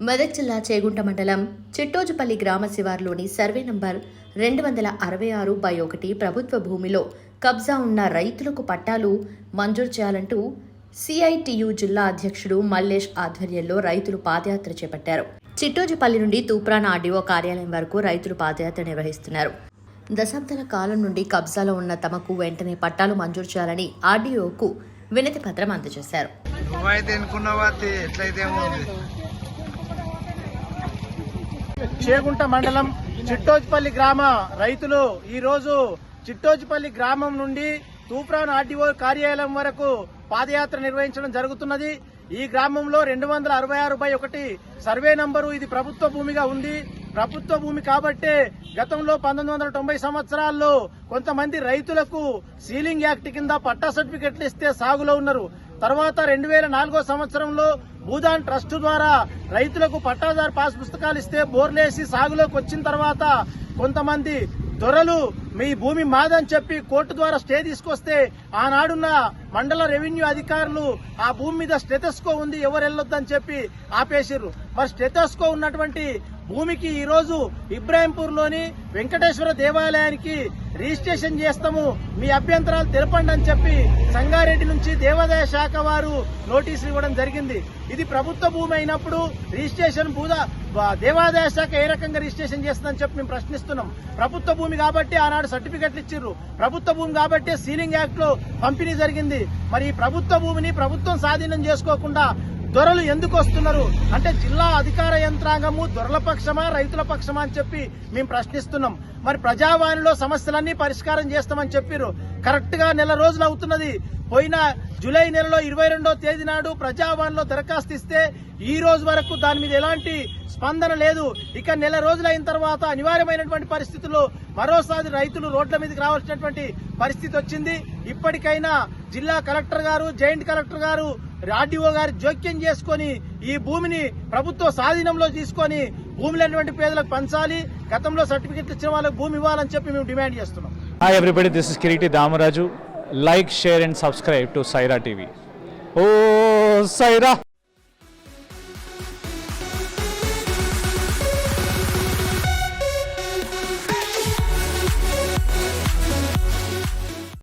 మెదక్ జిల్లా చేగుంట మండలం చిట్టోజుపల్లి గ్రామ శివార్లోని సర్వే నంబర్ రెండు వందల అరవై ఆరు బై ఒకటి ప్రభుత్వ భూమిలో కబ్జా ఉన్న రైతులకు పట్టాలు మంజూరు చేయాలంటూ సిఐటియు జిల్లా అధ్యక్షుడు మల్లేష్ ఆధ్వర్యంలో రైతులు పాదయాత్ర చేపట్టారు. చిట్టోజుపల్లి నుండి తూప్రాన్ ఆర్డీఓ కార్యాలయం వరకు రైతులు పాదయాత్ర నిర్వహిస్తున్నారు. దశాబ్దాల కాలం నుండి కబ్జాలో ఉన్న తమకు వెంటనే పట్టాలు మంజూరు చేయాలని ఆర్డీఓకు వినతి పత్రం అందజేశారు. ఎట్లయితే చేగుంట మండలం చిట్టోజిపల్లి గ్రామ రైతులు ఈరోజు చిట్టోజిపల్లి గ్రామం నుండి తూప్రాన్ ఆర్డీఓ కార్యాలయం వరకు పాదయాత్ర నిర్వహించడం జరుగుతున్నది. ఈ గ్రామంలో రెండు వందల అరవై ఆరు బై ఒకటి సర్వే నంబరు ఇది ప్రభుత్వ భూమిగా ఉంది. ప్రభుత్వ భూమి కాబట్టే గతంలో పంతొమ్మిది వందల తొంభై సంవత్సరాల్లో కొంతమంది రైతులకు సీలింగ్ యాక్ట్ కింద పట్టా సర్టిఫికెట్లు ఇస్తే సాగులో ఉన్నారు. తర్వాత రెండు వేల నాలుగో సంవత్సరంలో భూదాన్ ట్రస్ట్ ద్వారా రైతులకు పట్టాదారు పాస్ పుస్తకాలు ఇస్తే బోర్లేసి సాగులోకి వచ్చిన తర్వాత కొంతమంది దొరలు మీ భూమి మాదని చెప్పి కోర్టు ద్వారా స్టే తీసుకొస్తే ఆనాడున్న మండల రెవెన్యూ అధికారులు ఆ భూమి మీద స్టెటస్కో ఉంది ఎవరు వెళ్ళొద్దని చెప్పి ఆపేసిర్రు. మరి స్టెటస్కో ఉన్నటువంటి భూమికి ఈరోజు ఇబ్రాహింపూర్లోని వెంకటేశ్వర దేవాలయానికి రిజిస్ట్రేషన్ చేస్తాము. మీ అభ్యంతరాలు తెలపండి అని చెప్పి సంగారెడ్డి నుంచి దేవాదాయ శాఖ వారు నోటీసులు ఇవ్వడం జరిగింది. ఇది ప్రభుత్వ భూమి అయినప్పుడు రిజిస్ట్రేషన్ భూదా దేవాదాయ శాఖ ఏ రకంగా రిజిస్ట్రేషన్ చేస్తుందని చెప్పి మేము ప్రశ్నిస్తున్నాం. ప్రభుత్వ భూమి కాబట్టి ఆనాడు సర్టిఫికెట్లు ఇచ్చిర్రు. ప్రభుత్వ భూమి కాబట్టి సీలింగ్ యాక్ట్లో పంపిణీ జరిగింది. మరి ఈ ప్రభుత్వ భూమిని ప్రభుత్వం స్వాధీనం చేసుకోకుండా దొరలు ఎందుకు వస్తున్నారు? అంటే జిల్లా అధికార యంత్రాంగము దొరల పక్షమా రైతుల పక్షమా అని చెప్పి మేము ప్రశ్నిస్తున్నాం. మరి ప్రజావాణిలో సమస్యలన్నీ పరిష్కారం చేస్తామని చెప్పారు కరెక్ట్గా నెల రోజులు అవుతున్నది. పోయిన జూలై నెలలో ఇరవై రెండో తేదీ నాడు ప్రజావాణిలో దరఖాస్తు ఇస్తే ఈ రోజు వరకు దాని మీద ఎలాంటి స్పందన లేదు. ఇక నెల రోజులైన తర్వాత అనివార్యమైనటువంటి పరిస్థితుల్లో మరోసారి రైతులు రోడ్ల మీదకి రావాల్సినటువంటి పరిస్థితి వచ్చింది. ఇప్పటికైనా జిల్లా కలెక్టర్ గారు జాయింట్ కలెక్టర్ గారు ఆర్డీఓ గారు జోక్యం చేసుకొని ఈ భూమిని ప్రభుత్వ స్వాధీనంలో తీసుకొని భూమి లేనటువంటి పేదలకు పంచాలి గతంలో సర్టిఫికెట్లు ఇచ్చిన వాళ్ళకి భూమి ఇవ్వాలని చెప్పి మేము డిమాండ్ చేస్తున్నాం. Hi everybody this is Kireeti Damaraju like share and subscribe to Saira TV oh Sye Raa